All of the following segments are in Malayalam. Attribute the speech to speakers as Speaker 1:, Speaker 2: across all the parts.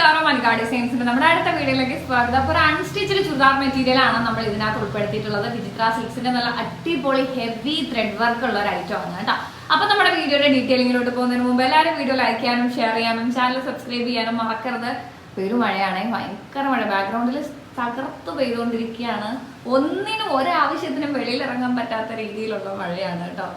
Speaker 1: നമസ്കാരം മൻകാ ഡിസൈൻസിന്റെ നമ്മുടെ അടുത്ത വീഡിയോയിലേക്ക് സ്വാഗതം. അപ്പോൾ ഒരു അൺസ്റ്റിച്ച് ചുരിദാർ മെറ്റീരിയൽ ആണ് നമ്മൾ ഇതിനകത്ത് ഉൾപ്പെടുത്തിയിട്ടുള്ളത്. വിചിത്ര സിൽക്സിന്റെ നല്ല അടിപൊളി ഹെവി ത്രെഡ് വർക്ക് ഉള്ള ഒരു ഐറ്റം ആണ് കേട്ടോ. അപ്പൊ നമ്മുടെ വീഡിയോയുടെ ഡീറ്റെയിലിങ്ങിലോട്ട് പോകുന്നതിന് മുമ്പ് എല്ലാവരും വീഡിയോ ലൈക്ക് ചെയ്യാനും ഷെയർ ചെയ്യാനും ചാനൽ സബ്സ്ക്രൈബ് ചെയ്യാനും മറക്കരുത്. പേര് മഴയാണെങ്കിൽ ഭയങ്കര മഴ. ബാക്ക്ഗ്രൗണ്ടിൽ തകർത്ത് പെയ്തുകൊണ്ടിരിക്കുകയാണ്. ഒന്നിനും ഒരാവശ്യത്തിനും വെളിയിൽ ഇറങ്ങാൻ പറ്റാത്ത രീതിയിലുള്ള മഴയാണ് കേട്ടോ.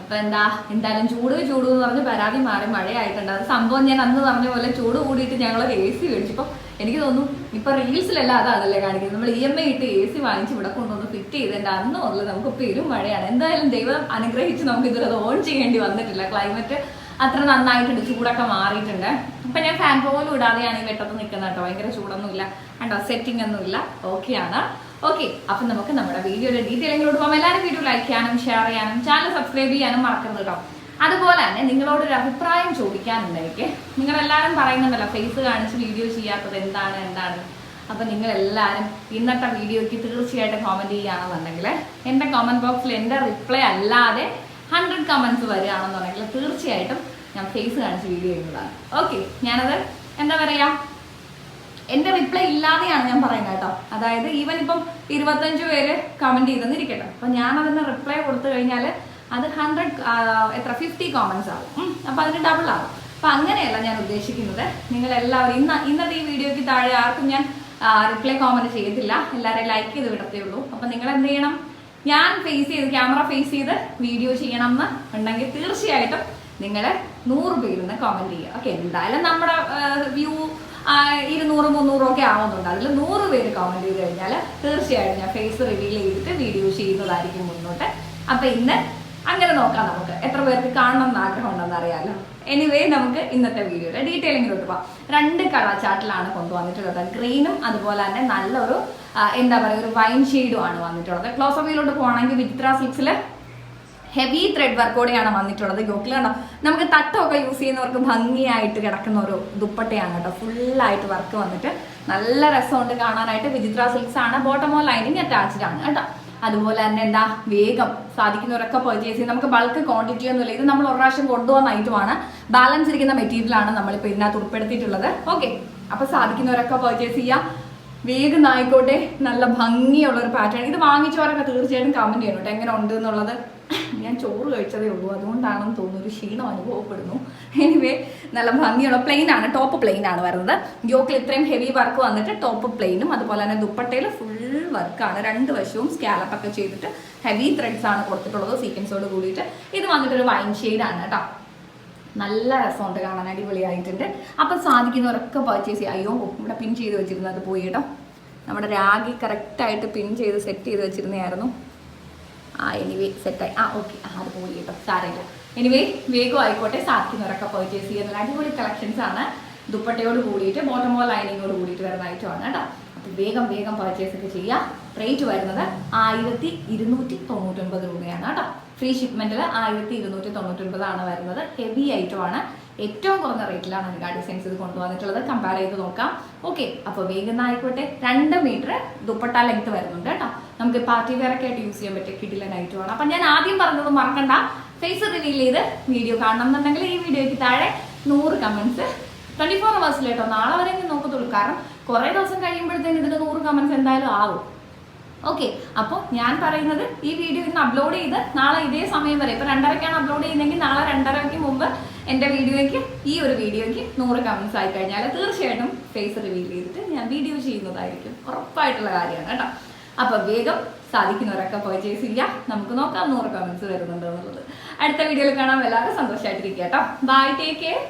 Speaker 1: അപ്പൊ എന്താ എന്തായാലും ചൂട് ചൂട് എന്ന് പറഞ്ഞ് പരാതി മാറി മഴയായിട്ടുണ്ട്. അത് സംഭവം ഞാൻ അന്ന് പറഞ്ഞ പോലെ ചൂട് കൂടിയിട്ട് ഞങ്ങൾ എ സി മേടിച്ചപ്പോൾ എനിക്ക് തോന്നുന്നു ഇപ്പൊ റീൽസിലെല്ലാം അതാണല്ലേ കാണിക്കുന്നത്. നമ്മൾ ഇ എം ഐ ഇട്ട് എ സി വാങ്ങിച്ച് ഇവിടെ കൊണ്ടുവന്ന് ഫിറ്റ് ചെയ്തതിന്റെ അന്ന് മുതൽ നമുക്ക് പെരും മഴയാണ്. എന്തായാലും ദൈവം അനുഗ്രഹിച്ച് നമുക്ക് ഇതുവരെ അത് ഓൺ ചെയ്യേണ്ടി വന്നിട്ടില്ല. ക്ലൈമറ്റ് അത്ര നന്നായിട്ടുണ്ട് ചൂടൊക്കെ മാറിയിട്ടുണ്ട്. അപ്പൊ ഞാൻ ഫാൻ പോലും ഇടാതെയാണ് ഈ വെട്ടത്ത് നിൽക്കുന്നത് കേട്ടോ. ഭയങ്കര ചൂടൊന്നുമില്ല. കണ്ടോ? സെറ്റിംഗ് ഒന്നുമില്ല. ഓക്കെയാണ് ഓക്കെ അപ്പൊ നമുക്ക് നമ്മുടെ വീഡിയോയുടെ ഡീറ്റെയിലിങ്ങിലോട്ട് പോകാം. എല്ലാവരും വീഡിയോ ലൈക്ക് ചെയ്യാനും ഷെയർ ചെയ്യാനും ചാനൽ സബ്സ്ക്രൈബ് ചെയ്യാനും മറക്കരുത് കേട്ടോ. അതുപോലെ തന്നെ നിങ്ങളോട് ഒരു അഭിപ്രായം ചോദിക്കാനുണ്ട് നിങ്ങൾ എല്ലാവരും പറയുന്നുണ്ടല്ലോ ഫേസ് കാണിച്ച് വീഡിയോ ചെയ്യാത്തത് എന്താണ് എന്താണ്? അപ്പൊ നിങ്ങൾ എല്ലാവരും ഇന്നത്തെ വീഡിയോയ്ക്ക് തീർച്ചയായിട്ടും കോമന്റ് ചെയ്യുകയാണെന്നുണ്ടെങ്കിൽ എന്റെ കോമന്റ് ബോക്സിൽ എന്റെ റിപ്ലൈ അല്ലാതെ ഹൺഡ്രഡ് കമന്റ്സ് വരികയാണെന്നുണ്ടെങ്കിൽ തീർച്ചയായിട്ടും ഞാൻ ഫേസ് കാണിച്ച് വീഡിയോ ചെയ്യുന്നതാണ്. ഓക്കെ ഞാനത് എന്താ പറയാ? എന്റെ റിപ്ലൈ ഇല്ലാതെയാണ് ഞാൻ പറയുന്നത് കേട്ടോ. അതായത് ഈവൻ ഇപ്പം ഇരുപത്തഞ്ച് പേര് കമന്റ് ചെയ്തെന്നിരിക്കട്ടെ അപ്പൊ ഞാൻ അതിന് റിപ്ലൈ കൊടുത്തു കഴിഞ്ഞാൽ അത് ഹൺഡ്രഡ് എത്ര? ഫിഫ്റ്റി കോമൻസ് ആകും അപ്പോൾ അപ്പൊ അതിന് ഡബിൾ ആകും അപ്പൊ അങ്ങനെയല്ല ഞാൻ ഉദ്ദേശിക്കുന്നത്. നിങ്ങൾ എല്ലാവരും ഇന്ന് ഇന്നത്തെ ഈ വീഡിയോക്ക് താഴെ ആർക്കും ഞാൻ റിപ്ലൈ കോമന്റ് ചെയ്തില്ല എല്ലാവരെയും ലൈക്ക് ചെയ്ത് വിടത്തേ ഉള്ളൂ. അപ്പൊ നിങ്ങൾ എന്ത് ചെയ്യണം? ഞാൻ ഫേസ് ചെയ്ത് ക്യാമറ ഫേസ് ചെയ്ത് വീഡിയോ ചെയ്യണം എന്ന് ഉണ്ടെങ്കിൽ തീർച്ചയായിട്ടും നിങ്ങൾ നൂറ് പേരിന്ന് കമന്റ് ചെയ്യുക. ഓക്കെ എന്തായാലും നമ്മുടെ വ്യൂ ഇരുന്നൂറ് മുന്നൂറും ഒക്കെ ആവുന്നുണ്ട്. അതിൽ നൂറ് പേര് കമന്റ് ചെയ്ത് കഴിഞ്ഞാൽ തീർച്ചയായിട്ടും ഞാൻ ഫേസ് റിവീൽ ചെയ്തിട്ട് വീഡിയോ ചെയ്യുന്നതായിരിക്കും മുന്നോട്ട്. അപ്പം ഇന്ന് അങ്ങനെ നോക്കാം നമുക്ക്. എത്ര പേർക്ക് കാണണം എന്ന് ആഗ്രഹം ഉണ്ടെന്ന് അറിയാലോ. എനിവേ നമുക്ക് ഇന്നത്തെ വീഡിയോയുടെ ഡീറ്റെയിലിങ്ങിലോട്ട് പോവാം. രണ്ട് കളർ ചാർട്ടിലാണ് കൊണ്ടുവന്നിട്ടുള്ളത്. ഗ്രീനും അതുപോലെ തന്നെ നല്ലൊരു എന്താ പറയുക ഒരു വൈൻ ഷെയ്ഡും ആണ് വന്നിട്ടുള്ളത്. ക്ലോസ് ഓഫ് വീലോട്ട് പോകണമെങ്കിൽ വിചിത്ര സിൽക്സിൽ ഹെവി ത്രെഡ് വർക്കോടെയാണ് വന്നിട്ടുള്ളത്. യോക്കിൽ കണ്ടോ? നമുക്ക് തട്ടമൊക്കെ യൂസ് ചെയ്യുന്നവർക്ക് ഭംഗിയായിട്ട് കിടക്കുന്ന ഒരു ദുപ്പട്ടയാണ് കേട്ടോ. ഫുള്ളായിട്ട് വർക്ക് വന്നിട്ട് നല്ല രസമുണ്ട് കാണാനായിട്ട്. വിചിത്ര സിൽക്സ് ആണ്. ബോട്ടമോ ലൈനിങ് അറ്റാച്ച്ഡ് ആണ് കേട്ടോ. അതുപോലെ തന്നെ എന്താ വേഗം സാധിക്കുന്നവരൊക്കെ പർച്ചേസ് ചെയ്യും നമുക്ക് ബൾക്ക് ക്വാണ്ടിറ്റി ഒന്നുമില്ല. ഇത് നമ്മൾ ഒരു പ്രാവശ്യം കൊണ്ടുപോകുന്ന ഐറ്റമാണ് ബാലൻസ് ഇരിക്കുന്ന മെറ്റീരിയൽ ആണ് നമ്മളിപ്പോൾ ഇതിനകത്ത് ഉൾപ്പെടുത്തിയിട്ടുള്ളത്. ഓക്കെ അപ്പൊ സാധിക്കുന്നവരൊക്കെ പർച്ചേസ് ചെയ്യാം. വേഗം ആയിക്കോട്ടെ. നല്ല ഭംഗിയുള്ള ഒരു പാറ്റേൺ ഇത് വാങ്ങിച്ചവരൊക്കെ തീർച്ചയായിട്ടും കമന്റ് ചെയ്യണം കേട്ടോ. എങ്ങനെ ഉണ്ട് എന്നുള്ളത്? ഞാൻ ചോറ് കഴിച്ചതേ ഉള്ളൂ. അതുകൊണ്ടാണെന്ന് തോന്നുന്നു ഒരു ക്ഷീണം അനുഭവപ്പെടുന്നു. എനിവേ നല്ല ഭംഗിയുള്ള പ്ലെയിൻ ആണ്. ടോപ്പ് പ്ലെയിൻ ആണ് വരുന്നത്. യോക്കിൽ ഇത്രയും ഹെവി വർക്ക് വന്നിട്ട് ടോപ്പ് പ്ലെയിനും അതുപോലെ തന്നെ ദുപ്പട്ടയിൽ ഫുൾ വർക്കാണ് രണ്ട് വശവും സ്കാലപ്പ് ഒക്കെ ചെയ്തിട്ട് ഹെവി ത്രെഡ്സ് ആണ് കൊടുത്തിട്ടുള്ളത് സീക്വൻസോട് കൂടിയിട്ട്. ഇത് വന്നിട്ട് ഒരു വൈൻ ആണ് കേട്ടോ. നല്ല രസമുണ്ട് കാണാൻ. അടിപൊളിയായിട്ടുണ്ട്. അപ്പം സാധിക്കുന്നവരൊക്കെ പർച്ചേസ് ചെയ്യുക അയ്യോ ഇവിടെ പിൻ ചെയ്ത് വെച്ചിരുന്നത് പോയി കേട്ടോ. നമ്മുടെ രാഗി കറക്റ്റായിട്ട് പിൻ ചെയ്ത് സെറ്റ് ചെയ്ത് വെച്ചിരുന്നതായിരുന്നു. ആ എനിവേ സെറ്റായി ആ ഓക്കെ ആ അത് പോയി കേട്ടോ. സാരമില്ല. എനിവേ വേഗം ആയിക്കോട്ടെ. സാധിക്കുന്നവരൊക്കെ പർച്ചേസ് ചെയ്യുന്ന അടിപൊളി കളക്ഷൻസ് ആണ്. ദുപ്പട്ടയോട് കൂടിയിട്ട് ബോട്ടമോ ലൈനിങ്ങോട് കൂടിയിട്ട് വരുന്ന ആണ് കേട്ടോ. അപ്പോൾ വേഗം വേഗം പർച്ചേസ് ഒക്കെ ചെയ്യുക റേറ്റ് വരുന്നത് ആയിരത്തി ഇരുന്നൂറ്റി തൊണ്ണൂറ്റൊൻപത് രൂപയാണ് കേട്ടോ. ഫ്രീ ഷിപ്മെന്റിൽ ആയിരത്തി ഇരുന്നൂറ്റി തൊണ്ണൂറ്റൊൻപതാണ് വരുന്നത്. ഹെവി ഐറ്റം ആണ്. ഏറ്റവും കുറഞ്ഞ റേറ്റിലാണ് അനുഗ ഡിസൈൻസ് ഇത് കൊണ്ടുവന്നിട്ടുള്ളത്. കമ്പയർ ചെയ്ത് നോക്കാം. ഓക്കെ അപ്പോൾ വേഗം ആയിക്കോട്ടെ. രണ്ട് മീറ്റർ ദുപ്പട്ട ലെങ്ത് വരുന്നുണ്ട് കേട്ടോ. നമുക്ക് പാർട്ടി വെയർ ഒക്കെ ആയിട്ട് യൂസ് ചെയ്യാൻ പറ്റിയ കിടിലൻ ഐറ്റമാണ് അപ്പം ഞാൻ ആദ്യം പറഞ്ഞത് മറക്കണ്ട. ഫേസ് റിവീൽ ചെയ്ത് വീഡിയോ കാണണം എന്നുണ്ടെങ്കിൽ ഈ വീഡിയോയ്ക്ക് താഴെ നൂറ് കമന്റ്സ് ട്വന്റി ഫോർ അവേഴ്സിൽ കേട്ടോ. നാളെ വരെ ഞാൻ നോക്കത്തുള്ളൂ. കാരണം കുറേ ദിവസം കഴിയുമ്പോഴത്തേന് ഇതിന് നൂറ് കമന്റ്സ് എന്തായാലും ആവും. ഓക്കെ അപ്പോൾ ഞാൻ പറയുന്നത് ഈ വീഡിയോ ഇന്ന് അപ്ലോഡ് ചെയ്ത് നാളെ ഇതേ സമയം വരെ ഇപ്പൊ രണ്ടരക്കാണ് അപ്ലോഡ് ചെയ്യുന്നതെങ്കിൽ നാളെ രണ്ടരയ്ക്ക് മുമ്പ് എന്റെ വീഡിയോയ്ക്ക് ഈ ഒരു വീഡിയോയ്ക്ക് നൂറ് കമന്റ്സ് ആയി കഴിഞ്ഞാൽ തീർച്ചയായിട്ടും ഫേസ് റിവീൽ ചെയ്തിട്ട് ഞാൻ വീഡിയോ ചെയ്യുന്നതായിരിക്കും. ഉറപ്പായിട്ടുള്ള കാര്യമാണ് കേട്ടോ. അപ്പൊ വേഗം സാധിക്കുന്നവരൊക്കെ പർച്ചേസ് ചെയ്യുക നമുക്ക് നോക്കാം നൂറ് കമന്റ്സ് വരുന്നുണ്ടോ എന്നുള്ളത്. അടുത്ത വീഡിയോയിൽ കാണാൻ എല്ലാവരും സന്തോഷമായിട്ടിരിക്കുക കേട്ടോ. Bye take care